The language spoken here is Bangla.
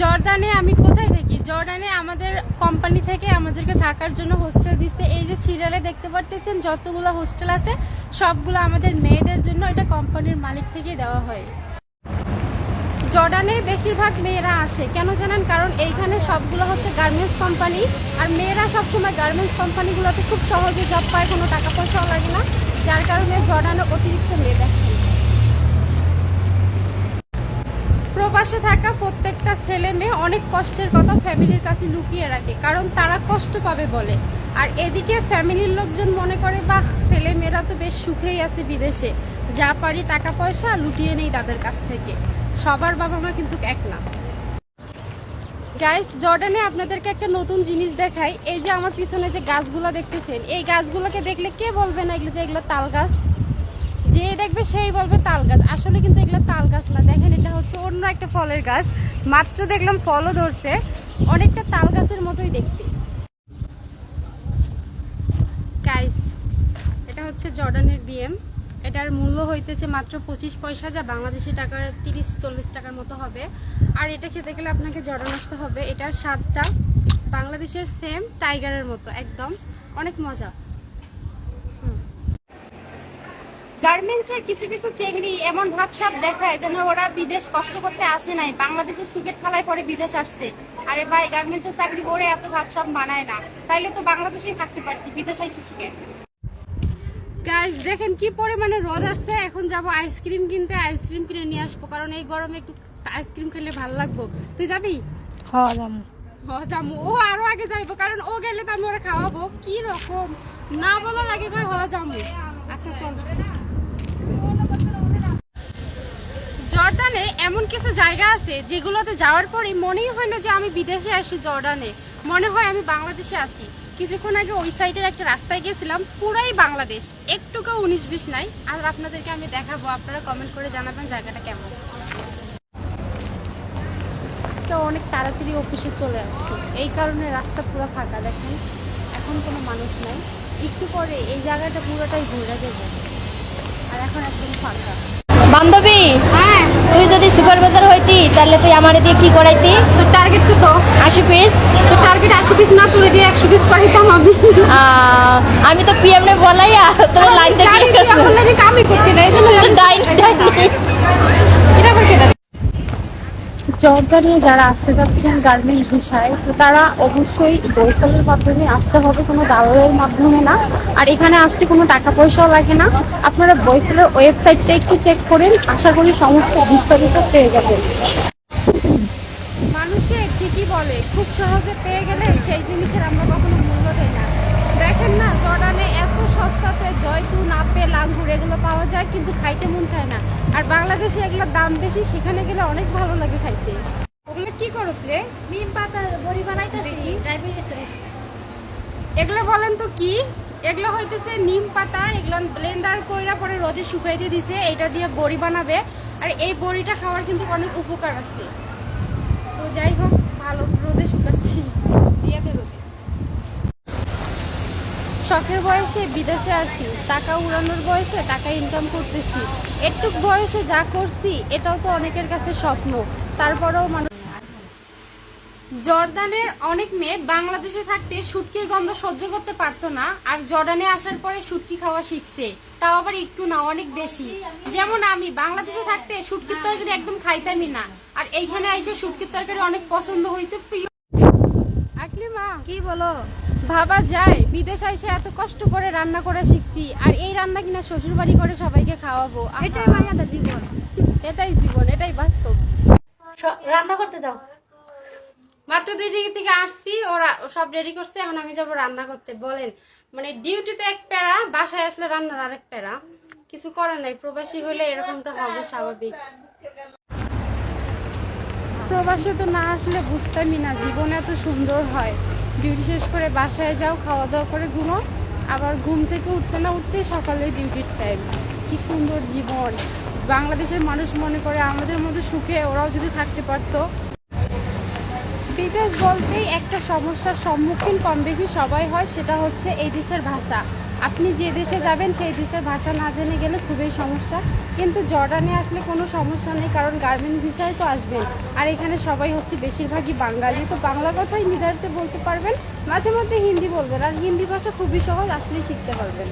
জর্ডানে আমি কোথায় থাকি? জর্ডানে আমাদের কোম্পানি থেকে আমাদেরকে থাকার জন্য হোস্টেল দিচ্ছে। এই যে সিরিয়ালে দেখতে পারতেছেন, যতগুলো হোস্টেল আছে, সবগুলো আমাদের মেয়েদের জন্য এটা কোম্পানির মালিক থেকেই দেওয়া হয়। জর্ডানে বেশিরভাগ মেয়েরা আসে। কেন জানেন? কারণ এইখানে সবগুলো হচ্ছে গার্মেন্টস কোম্পানি আর মেয়েরা সবসময় গার্মেন্টস কোম্পানিগুলোতে খুব সহজে জব পায়, কোনো টাকা পয়সাও লাগে না। যার কারণে জর্ডানে অতিরিক্ত মেয়ে দেখে প্রবাসে থাকা প্রত্যেকটা ছেলে মেয়ে অনেক কষ্টের কথা ফ্যামিলির কাছে লুকিয়ে রাখে, কারণ তারা কষ্ট পাবে বলে। আর এদিকে ফ্যামিলির লোকজন মনে করে, বাহ, ছেলে মেয়েরা তো বেশ সুখেই আছে বিদেশে। যা পারি টাকা পয়সা লুটিয়ে নেই তাদের কাছ থেকে। সবার বাবা মা কিন্তু এক না। গাইস জর্ডানে আপনাদেরকে একটা নতুন জিনিস দেখাই। এই যে আমার পিছনে যে গাছগুলো দেখতেছেন, এই গাছগুলোকে দেখলে কে বলবে না এগুলো যে এগুলো তাল গাছ? যে দেখবে সেই বলবে তাল গাছ। আসলে কিন্তু এগুলো তাল গাছ না দেখেন এটা অন্য একটা ফলের গাছ। মাত্র দেখলাম ফলও ধরছে। অনেকটা তাল গাছের মতোই দেখতে। গাইস এটা হচ্ছে জর্ডানের বিএম এটার মূল্য হইতেছে মাত্র পঁচিশ পয়সা, যা বাংলাদেশি টাকার তিরিশ চল্লিশ টাকার মতো হবে। আর এটা খেতে গেলে আপনাকে জর্ডান আসতে হবে। এটার স্বাদটা বাংলাদেশের সেম টাইগারের মতো, একদম। অনেক মজা। গার্মেন্টসের কিছু কিছু চেংড়ি এমন ভাবসাব দেখায় যেন ওরা বিদেশ কষ্ট করতে আসে নাই। বাংলাদেশের সুখের ঠালায় পরে বিদেশ আসছে। আরে ভাই গার্মেন্টসের চাকরি করে এত ভাবসাব মানায় না। তাইলে তো বাংলাদেশেই থাকতে পারতি বিদেশ আসছিস কেন গাইস দেখেন কি পরিমাণে রোদ আসছে। এখন যাব আইসক্রিম কিনতে। আইসক্রিম কিনে নিয়ে আসব। কারণ এই গরমে একটু আইসক্রিম খেলে ভালো লাগবো। তুই যাবি? হ্যাঁ যাব। হ যামু ও আরও আগে যাইবো। কারণ ও গেলে তো আমি ওরা খাওয়াবো। কি রকম? না বলার আগে কয় হ যামু আচ্ছা চল জর্ডানে এমন কিছু জায়গা আছে যেগুলোতে যাওয়ার পরে মনেই হয় না যে আমি বিদেশে আসি জর্ডানে। মনে হয় আমি বাংলাদেশে আছি। কিছুক্ষণ আগে ওই সাইডের একটা রাস্তায় গেছিলাম পুরাই বাংলাদেশ। একটুকু উনিশ বিশ নাই। আর আপনাদেরকে আমি দেখাবো আপনারা কমেন্ট করে জানাবেন জায়গাটা কেমন। আজকে অনেক তাড়াতাড়ি অফিসে চলে আসছি। এই কারণে রাস্তা পুরো ফাঁকা দেখেন। এখন কোনো মানুষ নাই। একটু পরে এই জায়গাটা পুরোটাই ঘুরে যাবে। আর এখন একদম ফাঁকা। বান্ধবী! হ্যাঁ? যদি সুপারভাইজার হইতি তাহলে তুই আমার দিয়ে কি করাইতি? তোর টার্গেট কত? আশি পিস তোর টার্গেট আশি পিস না তোর দিয়ে একশো পিস করাইতাম আমি। আমি তো পিএম নে বলাইয়া তোর লাইন লাগে কামই করতে না? এই জন্য ডাইন ডাইন এটা আবার কেটা জর্ডানে যারা আসতে যাচ্ছেন গার্মেন্ট ভিসায়, তো তারা অবশ্যই বৈশালের মাধ্যমে আসতে হবে, কোনো দালালের মাধ্যমে না। আর এখানে আসতে কোনো টাকা পয়সাও লাগে না। আপনারা বৈশালের ওয়েবসাইটটা একটু চেক করেন, আশা করি সমস্ত বিস্তারিত পেয়ে যাবেন। মানুষে ঠিকই বলে, খুব সহজে পেয়ে গেলে সেই জিনিসের আমরা কখনো মূল্য দেই না। দেখেন না জর্ডানে সস্তাতে জয়তুন আপেল আঙ্গুর এগুলো পাওয়া যায় কিন্তু খাইতে মন চায় না। আর বাংলাদেশে এগুলোর দাম বেশি সেখানে গেলে অনেক ভালো লাগে খাইতে। ওগুলো কি করছ রে? নিম পাতা বড়ি বানাইতেছি এগুলো বলেন তো কি? এগুলো হইতেছে নিম পাতা এগুলো ব্লেন্ডার কইরা পরে রোদে শুকাইতে দিছে এটা দিয়ে বড়ি বানাবে। আর এই বড়িটা খাওয়ার কিন্তু অনেক উপকার আছে। তো যাই হোক ভালো রোদে শুকাচ্ছি দিয়াতে রোদে শখের বয়সে বিদেশে আসি, টাকা উড়ানোর বয়সে টাকা ইনকাম করতেছি। একটু বয়সে যা করছি, এটাও তো অনেকের কাছে স্বপ্ন। তারপরেও মানুষ জর্দানের অনেক মেয়ে বাংলাদেশে থাকতে শুটকির গন্ধ সহ্য করতে পারতো না, আর জর্ডানে আসার পরে শুটকি খাওয়া শিখছে। তাও আবার একটু না, অনেক বেশি। যেমন আমি, বাংলাদেশে থাকতে শুটকির তরকারি একদম খাইতামই না। আর এইখানে এসে শুটকির তরকারি অনেক পছন্দ হয়েছে, প্রিয় আকলি মা কি বলো? ভাবা যায় বিদেশ এসে এত কষ্ট করে রান্না করে শিখছি আর এই রান্না কিনা শ্বশুর বাড়ি করে সবাইকে খাওয়াবো। এটাই মায়াদা জীবন। এটাই জীবন এটাই বাস্তব। রান্না করতে দাও মাত্র দুই ডিগ্রি থেকে আসছি ওরা সব রেডি করছে এখন আমি যাব রান্না করতে। বলেন মানে ডিউটিতে এক প্যারা বাসায় আসলে রান্নার আরেক প্যারা। কিছু করার নাই প্রবাসী হলে এরকমটা হবে স্বাভাবিক। প্রবাসে তো না আসলে বুঝতামই না জীবন এত সুন্দর হয়। ডিউটি শেষ করে বাসায় যাও, খাওয়া দাওয়া করে ঘুমো আবার ঘুম থেকে উঠতে না উঠতে সকালে ডিউটির টাইম কি সুন্দর জীবন। বাংলাদেশের মানুষ মনে করে আমাদের মধ্যে সুখে ওরাও যদি থাকতে পারতো। বিদেশ বলতেই একটা সমস্যার সম্মুখীন কম বেশি সবাই হয়, সেটা হচ্ছে এই দেশের ভাষা। আপনি যে দেশে যাবেন, সেই দেশের ভাষা না জেনে গেলে খুবই সমস্যা। কিন্তু জর্ডানে আসলে কোনো সমস্যা নেই, কারণ গার্মেন্ট ভিসায় তো আসবেন। আর এখানে সবাই হচ্ছে বেশিরভাগই বাঙালি। তো বাংলা কথাই নির্ধারিত বলতে পারবেন, মাঝে মধ্যে হিন্দি বলবেন। আর হিন্দি ভাষা খুবই সহজ, আসলেই শিখতে পারবেন।